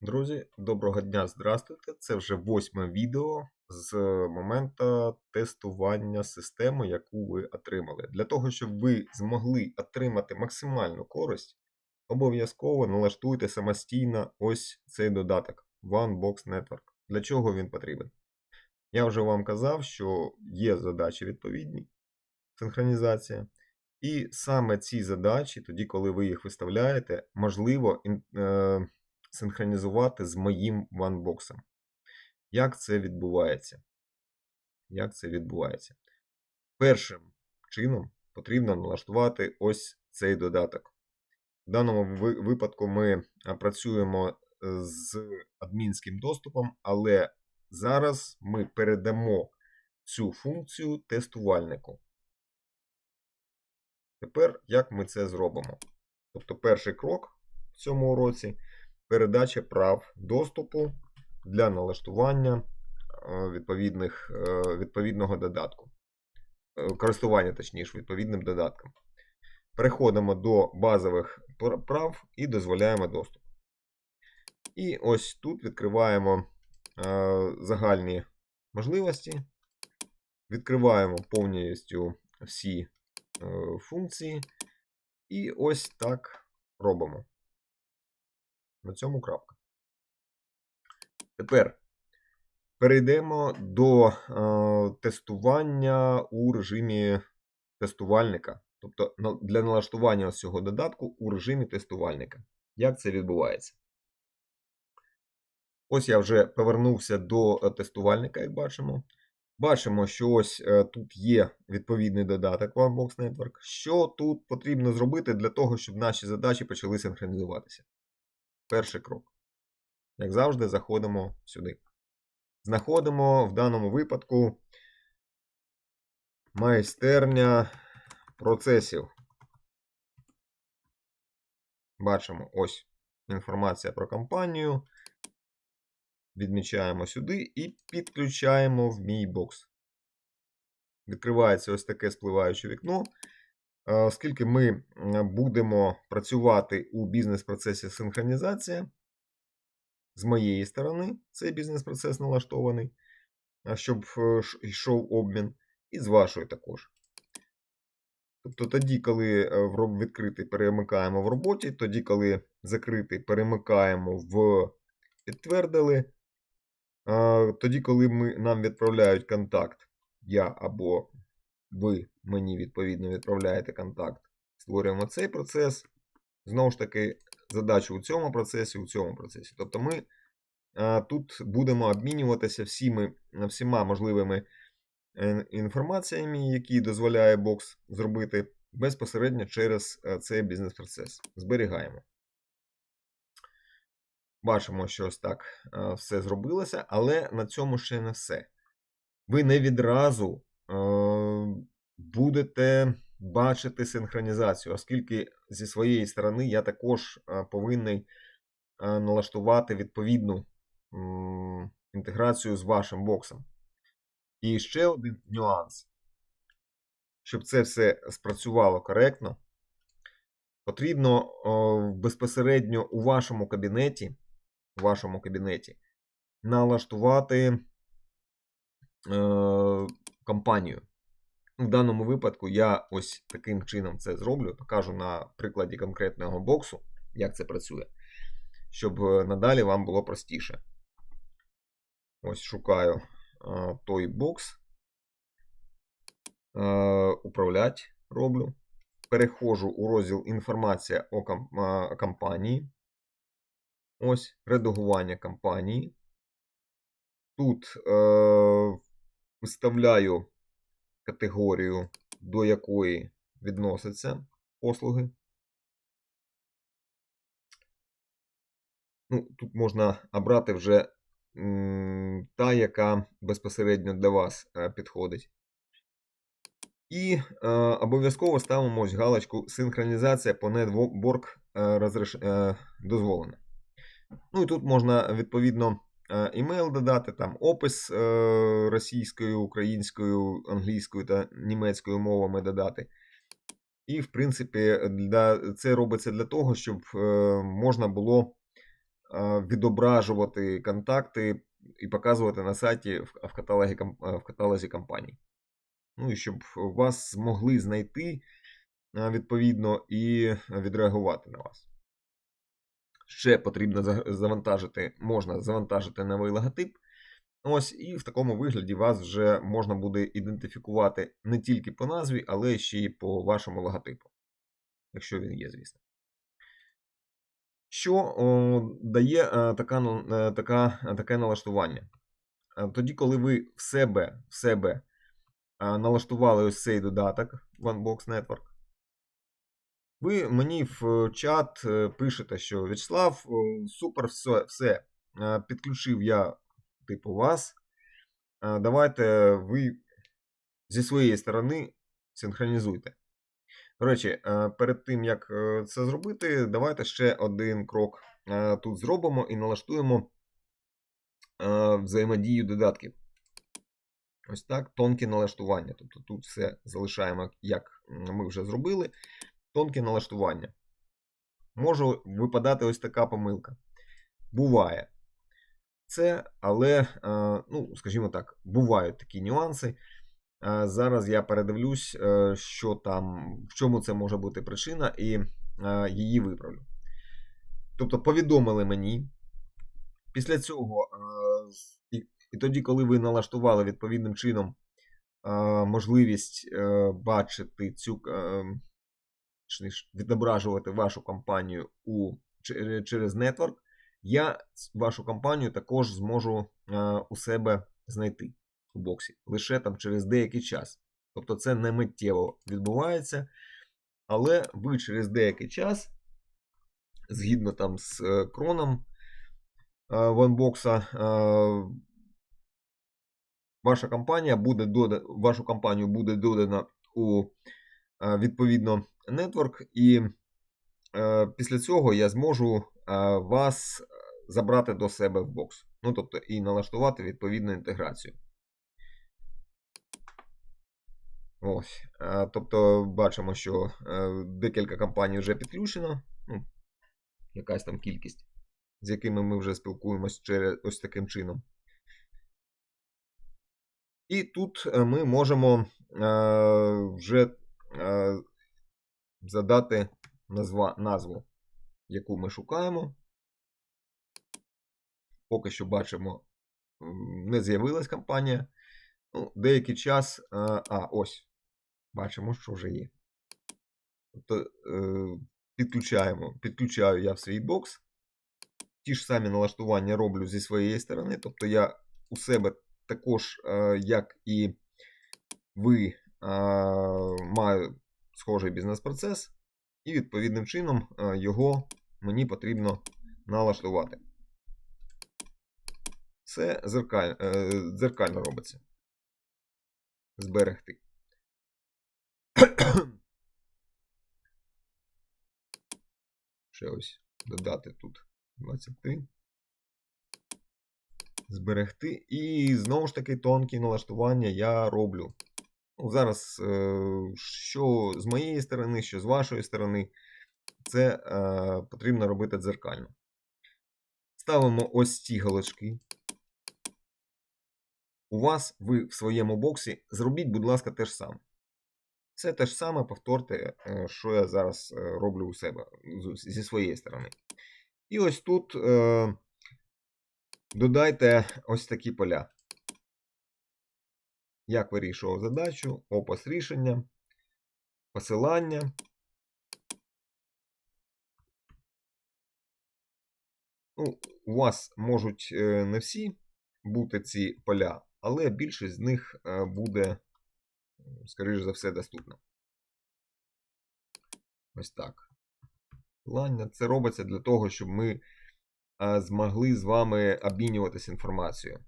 Друзі, доброго дня, здравствуйте. Це вже восьме відео з моменту тестування системи, яку ви отримали. Для того, щоб ви змогли отримати максимальну користь, обов'язково налаштуйте самостійно ось цей додаток OneBox Network. Для чого він потрібен? Я вже вам казав, що є задачі відповідні, синхронізація. І саме ці задачі, тоді, коли ви їх виставляєте, можливо е, синхронізувати з моїм ванбоксом. Як це відбувається? Як це відбувається? Першим чином потрібно налаштувати ось цей додаток. В даному випадку ми працюємо е, з адмінським доступом, але зараз ми передамо цю функцію тестувальнику. Тепер як ми це зробимо? Тобто, перший крок в цьому уроці передача прав доступу для налаштування е, відповідних, е, відповідного додатку. Е, Користування, точніше, відповідним додатком. Переходимо до базових прав і дозволяємо доступ. І ось тут відкриваємо загальні можливості. Відкриваємо повністю всі функції. І ось так робимо. На цьому крапка. Тепер перейдемо до е, тестування у режимі тестувальника. Тобто для налаштування цього додатку у режимі тестувальника. Як це відбувається? Ось я вже повернувся до е, тестувальника, як бачимо. Бачимо, що ось е, тут є відповідний додаток OneBox Network. Що тут потрібно зробити для того, щоб наші задачі почали синхронізуватися? Перший крок. Як завжди, заходимо сюди. Знаходимо в даному випадку майстерня процесів. Бачимо ось інформація про компанію. Відмічаємо сюди і підключаємо в мій бокс. Відкривається ось таке спливаюче вікно. Е, Оскільки ми будемо працювати у бізнес-процесі синхронізація, з моєї сторони цей бізнес-процес налаштований, щоб е, йшов обмін, і з вашої також. Тобто тоді, коли е, відкритий перемикаємо в роботі, тоді, коли закритий перемикаємо в підтвердили, тоді, коли ми, нам відправляють контакт, я або ви мені відповідно відправляєте контакт, створюємо цей процес. Знову ж таки, задачу у цьому процесі, у цьому процесі. Тобто ми а, тут будемо обмінюватися всіми, всіма можливими е, інформаціями, які дозволяє бокс зробити безпосередньо через е, цей бізнес-процес. Зберігаємо. Бачимо, що ось так е, все зробилося, але на цьому ще не все. Ви не відразу будете бачити синхронізацію, оскільки зі своєї сторони я також е, повинен е, налаштувати відповідну інтеграцію з вашим боксом. І ще один нюанс. Щоб це все спрацювало коректно, потрібно безпосередньо у вашому кабінеті, у вашому кабінеті налаштувати е, компанію. В даному випадку я ось таким чином це зроблю, покажу на прикладі конкретного боксу, як це працює, щоб е, надалі вам було простіше. Ось шукаю е, той бокс. Е, управлять роблю. Переходжу у розділ інформація о ком- компанії. Ось редагування компанії. Тут е, виставляю категорію, до якої відносяться послуги. Ну, тут можна обрати вже та, яка безпосередньо для вас е, підходить. І е, обов'язково ставимо ось галочку синхронізація по network е, розреш... е, дозволена. Ну і тут можна відповідно імейл додати, там опис е, російською, українською, англійською та німецькою мовами додати. І, в принципі, для, це робиться для того, щоб е, можна було відображувати контакти і показувати на сайті в е, в каталозі компаній. Ну і щоб вас змогли знайти е, відповідно і відреагувати на вас. Ще потрібно завантажити, можна завантажити новий логотип. Ось, і в такому вигляді вас вже можна буде ідентифікувати не тільки по назві, але ще й по вашому логотипу, якщо він є, звісно. Що о, дає е, така, ну, е, така, е, таке налаштування? Тоді, коли ви в себе, в себе налаштували ось цей додаток OneBox Network, ви мені в чат е, пишете, що Вячеслав, супер, все, все. е, Підключив я типу вас. Давайте ви зі своєї сторони синхронізуйте. До речі, перед тим як це зробити, давайте ще один крок тут зробимо і налаштуємо е, взаємодію додатків. Ось так, тонкі налаштування. Тобто тут все залишаємо, як ми вже зробили. Тонкі налаштування. Може випадати ось така помилка. Буває. Це, але, е, ну, скажімо так, бувають такі нюанси. Е, Зараз я передивлюсь, е, що там, в чому це може бути причина, і її виправлю. Тобто повідомили мені. Після цього, і, тоді, коли ви налаштували відповідним чином можливість бачити цю, відображувати вашу компанію у, через Network, я вашу компанію також зможу е, у себе знайти у боксі лише там через деякий час. Тобто це не миттєво відбувається, але ви через деякий час, згідно там з е, кроном е, OneBox, е, ваша компанія буде дода... вашу компанію буде додана у е, відповідно нетворк, і е, після цього я зможу е, вас забрати до себе в бокс. Ну, тобто, і налаштувати відповідну інтеграцію. Ось. Е, Тобто, бачимо, що е, декілька компаній вже підключено. Ну, якась там кількість, з якими ми вже спілкуємось через ось таким чином. І тут е, ми можемо е, вже е, задати назва, назву, яку ми шукаємо. Поки що бачимо, не з'явилась компанія. Ну, деякий час. е, А, ось. Бачимо, що вже є. Тобто е, підключаємо, підключаю я в свій бокс. Ті ж самі налаштування роблю зі своєї сторони. Тобто я у себе також, е, як і ви, е, маю схожий бізнес-процес, і відповідним чином е, його мені потрібно налаштувати. Це зеркаль, е, дзеркально робиться. Зберегти. Ще ось додати тут 23. Зберегти. І знову ж таки тонкі налаштування я роблю. Зараз, е, що з моєї сторони, що з вашої сторони, це е, потрібно робити дзеркально. Ставимо ось ці галочки. У вас, ви в своєму боксі, зробіть, будь ласка, те ж саме. Це те ж саме повторте, е, що я зараз роблю у себе зі своєї сторони. І ось тут додайте ось такі поля. Як вирішував задачу, опис рішення, посилання. Ну, у вас можуть е, не всі бути ці поля, але більшість з них е, буде, скоріш за все, доступна. Ось так. Посилання. Це робиться для того, щоб ми е, змогли з вами обмінюватися інформацією.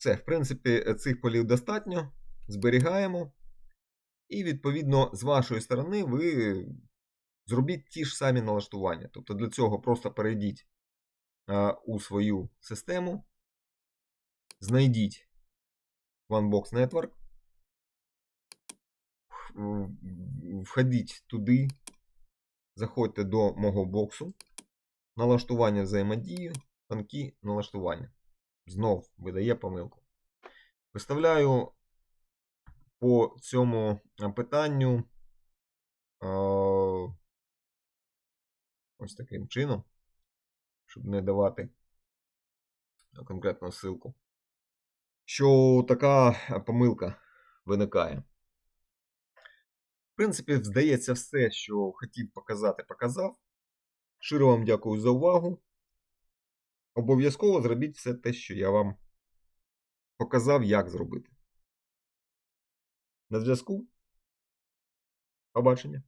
Все, в принципі, цих полів достатньо. Зберігаємо. І, відповідно, з вашої сторони ви зробіть ті ж самі налаштування. Тобто для цього просто перейдіть у свою систему, знайдіть OneBox Network, входіть туди, заходьте до мого боксу, налаштування взаємодії, тонкі налаштування. Знов видає помилку. Виставляю по цьому питанню е, ось таким чином, щоб не давати конкретну ссылку, що така помилка виникає. В принципі, здається, все, що хотів показати, показав. Щиро вам дякую за увагу. Обов'язково зробіть все те, що я вам показав, як зробити. На зв'язку. Побачення.